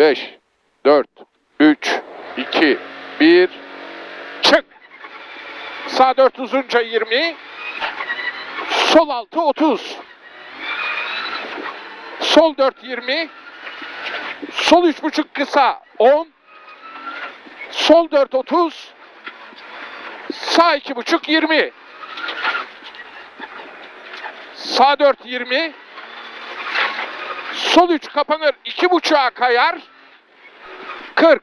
5, 4, 3, 2, 1, çık. Sağ 4 uzunca 20, sol 6 30, sol 4 20, sol 3,5 kısa 10, sol 4 30, sağ 2,5 20, sağ 4 20, sol 3 kapanır 2,5'a kayar 40,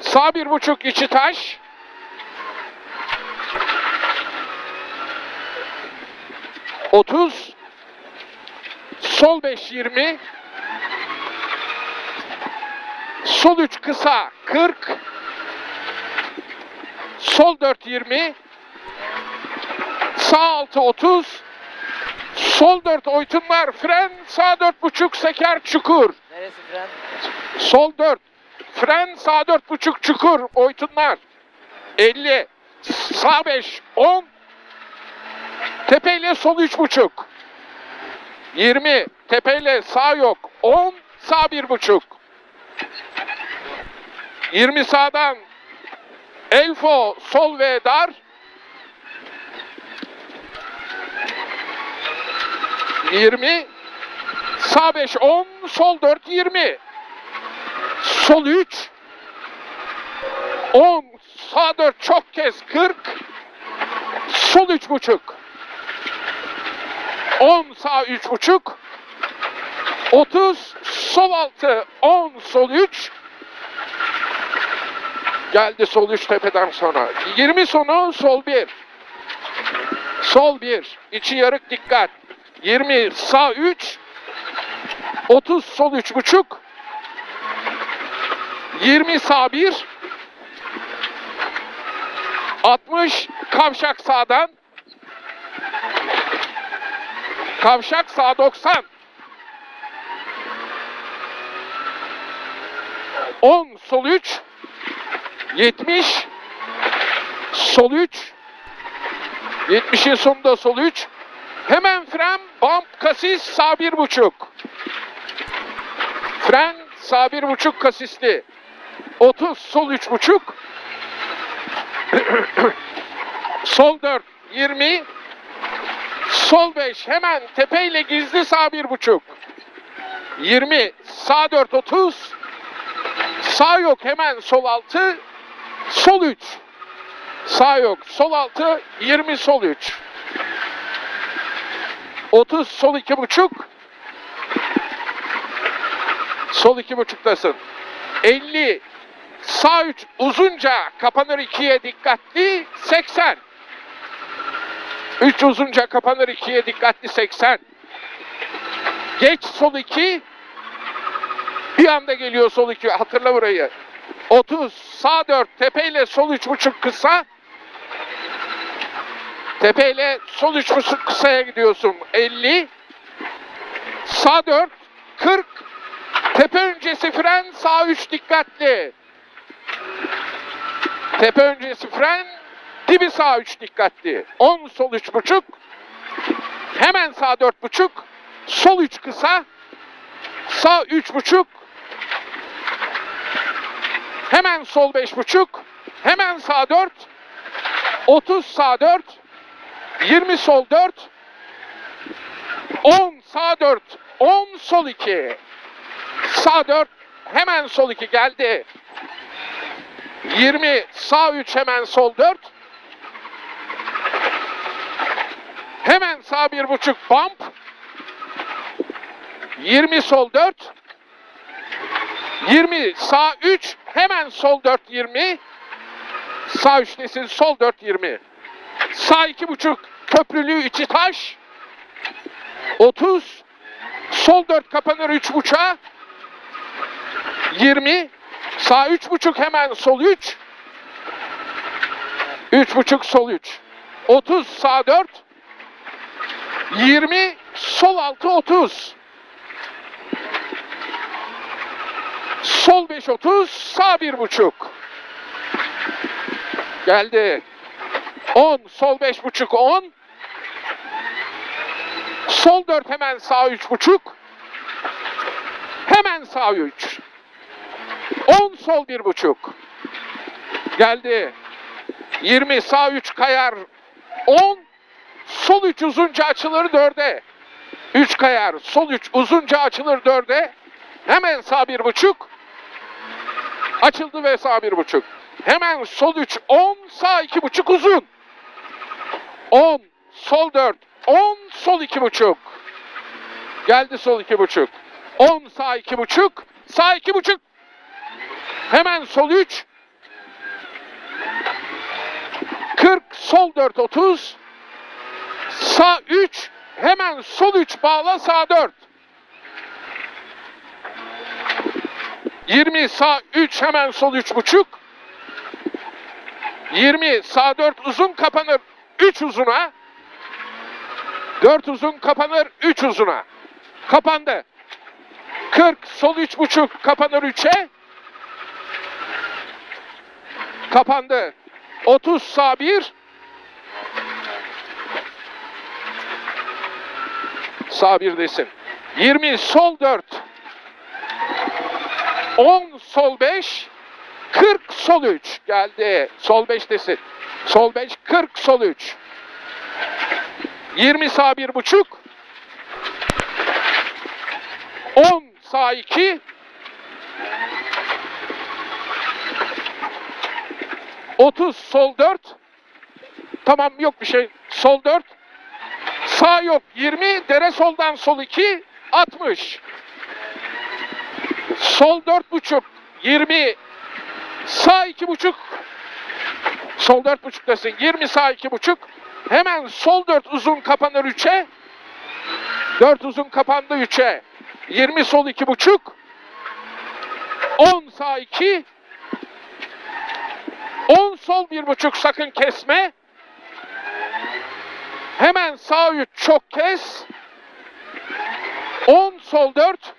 sağ 1,5 içi taş, Otuz, sol beş yirmi, sol üç kısa kırk, sol dört yirmi, sağ altı otuz, sol dört oytunlar fren, sağ dört buçuk seker çukur, Neresi fren? Sol dört. Fren, sağ dört buçuk çukur oytunlar, elli, sağ beş on, tepeyle sol üç buçuk, yirmi, tepeyle sağ yok, on, sağ bir buçuk, yirmi sağdan. Elfo sol ve dar. 20 sağ 5 10 sol 4 20 sol 3 10 sağ 4 çok kez 40 sol 3 buçuk 10 sağ 3 buçuk 30 sol 6 10 sol 3 Geldi sol 3 tepeden sonra. 20 sonu sol 1. Sol 1. içi yarık dikkat. 20 sağ 3. 30 sol 3 buçuk. 20 sağ 1. 60 kavşak sağdan. Kavşak sağ 90. 10 sol 3. 70 sol 3 70'in sonunda sol 3 hemen fren bump kasis sağ bir buçuk fren sağ bir buçuk kasisli 30 sol üç buçuk sol 4 20 sol 5 hemen tepeyle gizli sağ bir buçuk 20 sağ 4 30 sağ yok hemen sol 6 Sol 3. Sağ yok. Sol 6. 20 sol 3. 30 sol 2 buçuk. Sol 2 buçuktasın. 50 sağ 3 uzunca kapanır 2'ye dikkatli 80. 3 uzunca kapanır 2'ye dikkatli 80. Geç sol 2. Bir anda geliyor sol 2. Hatırla burayı. 30 sağ 4 tepeyle sol 3,5 kısa. Tepeyle sol 3,5 kısaya gidiyorsun. 50 sağ 4 40 tepe öncesi fren sağ 3 dikkatli. Tepe öncesi fren dibi sağ 3 dikkatli. 10 sol 3,5 hemen sağ 4,5 sol 3 kısa sağ 3,5 Hemen sol beş buçuk. Hemen sağ dört. 30 sağ dört. 20 sol dört. 10 sağ dört. 10 sol iki. Sağ dört. Hemen sol iki geldi. 20 sağ 3 hemen sol 4. Hemen sağ bir buçuk bump. 20 sol 4. 20 sağ 3 hemen sol 4 20 sağ 3 nesin sol 4 20 sağ 2,5 köprülü içi taş 30 sol 4 kapanır 3,5'a 20 sağ 3,5 hemen sol 3 3,5 sol 3 30 sağ 4 20 sol 6 30 Sol 5.30, sağ 1.5. Geldi. 10, sol 5.5 10. Sol 4 hemen sağ 3.5. Hemen Hemen sağ 3. 10 sol 1,5. Geldi. 20 sağ 3 kayar. 10 sol 3 uzunca açılır 4'e. 3 kayar. Sol 3 uzunca açılır 4'e. Hemen sağ 1,5. Açıldı ve sağ 1,5. Hemen sol 3 10 sağ 2,5 uzun. 10 sol 4 10 sol 2,5. Geldi sol 2,5. 10 sağ 2,5. Sağ 2,5. Hemen sol 3. 40 sol 4 30. Sağ 3. Hemen sol 3 bağla sağ 4. 20 sağ 3 hemen sol 3 buçuk. 20 sağ 4 uzun kapanır 3 uzuna. 4 uzun kapanır 3 uzuna. Kapandı. 40 sol 3 buçuk kapanır 3'e. Kapandı. 30 sağ 1. Sağ 1 desin. 20 sol 4. 10 sol 5. 40 sol 3 geldi. Sol 5 desin. Sol 5 40 sol 3. 20 sağ 1 buçuk. 10 sağ 2. 30 sol 4. Tamam yok bir şey. Sol 4. Sağ yok 20. Dere soldan sol 2. 60. Sol 4,5. 20. Sağ 2,5. Sol 4,5'dasın. 20 sağ 2,5. Hemen sol 4 uzun kapanır 3'e. 4 uzun kapandı 3'e. 20 sol 2,5. 10 sağ 2. 10 sol 1,5 sakın kesme. Hemen sağ 3 çok kes. 10 sol 4.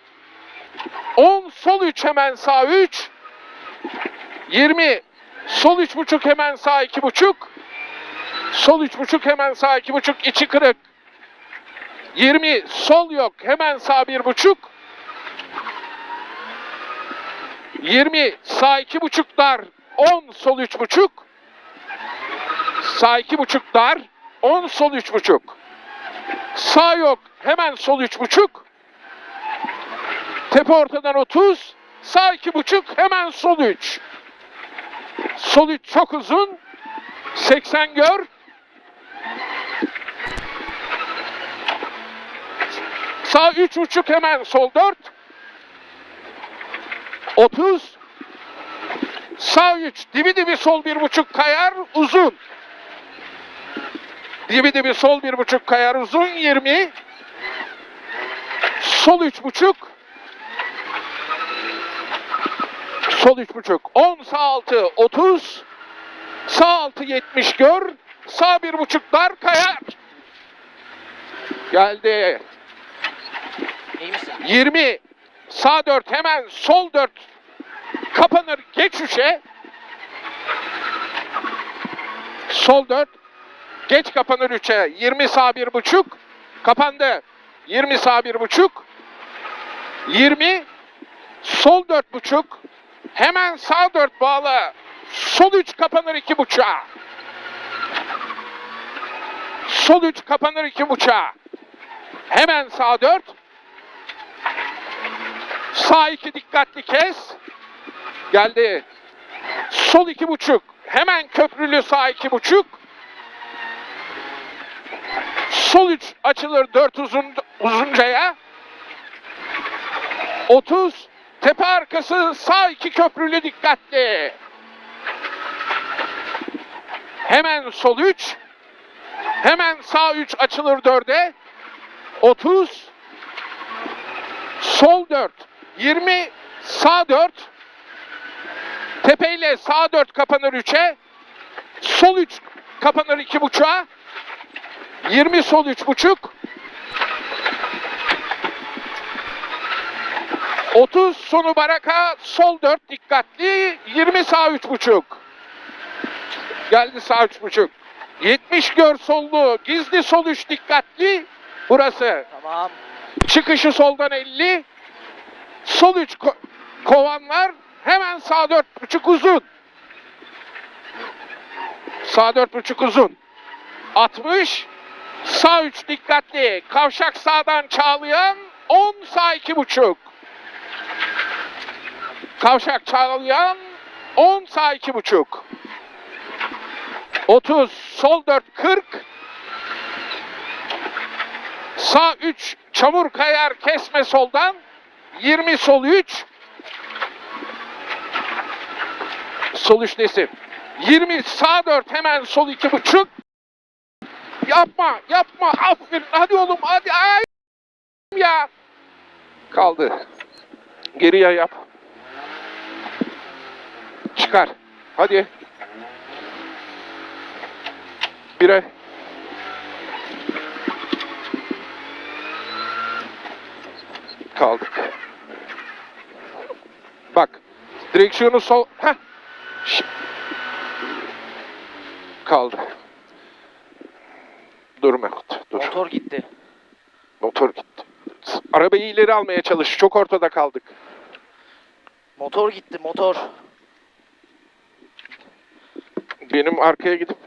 10 sol 3 hemen sağ 3. 20 sol 3,5 hemen sağ 2,5. Sol 3,5 hemen sağ 2,5 içi kırık. 20 sol yok hemen sağ 1,5. 20 sağ 2,5 dar. 10 sol 3,5. Sağ 2,5 dar. 10 sol 3,5. Sağ yok hemen sol 3,5. Tepe ortadan 30. Sağ 2,5 hemen sol 3. Sol 3 çok uzun. 80 gör. Sağ 3,5 hemen sol 4. 30. Sağ 3 dibi dibi sol 1,5 kayar uzun. Dibi dibi sol 1,5 kayar uzun 20. Sol 3,5. Sol 3,5. 10 sağ 6 30. Sağ 6 70 gör. Sağ 1,5 dar kayar. Geldi. İyi misin? 20 sağ 4 hemen sol 4 kapanır geç 3'e sol 4 geç kapanır 3'e 20 sağ 1.5 kapandı. 20 sağ 1.5 20 sol 4.5 hemen sağ 4 bağla sol 3 kapanır 2.5'a sol 3 kapanır 2.5'a hemen sağ 4 Sağ iki dikkatli kes. Geldi. Sol iki buçuk. Hemen köprülü sağ iki buçuk. Sol üç açılır dört uzun uzuncaya. 30. Tepe arkası sağ iki köprülü dikkatli. Hemen sol üç. Hemen sağ üç açılır dörde. 30. Sol 4. 20 sağ 4. Tepeyle sağ 4 kapanır 3'e. Sol 3 kapanır 2.5'a. 20 sol 3.5. 30 sonu baraka sol 4 dikkatli 20 sağ 3.5. Geldi sağ 3.5. 70 gör sollu gizli sol 3 dikkatli. Burası. Tamam. Çıkışı soldan 50. Sol 3 kovanlar. Hemen sağ dört buçuk uzun. Sağ dört buçuk uzun. 60. Sağ 3 dikkatli. Kavşak sağdan Çağlayan. 10 sağ iki buçuk. Kavşak Çağlayan. 10 sağ iki buçuk. 30 sol 4 40. Sağ 3 çamur kayar kesme soldan. 20 sol 3. Sol 3 nesim. 20 sağ 4 hemen sol 2 buçuk. Yapma yapma aferin hadi oğlum hadi ay ya. Kaldı. Geriye yap. Çıkar. Hadi. Bire. Kaldık. Bak. Direksiyonu sol. Heh. Kaldı. Dur Mehmet. Dur. Motor gitti. Motor gitti. Arabayı ileri almaya çalış. Çok ortada kaldık. Motor gitti motor. Benim arkaya gidip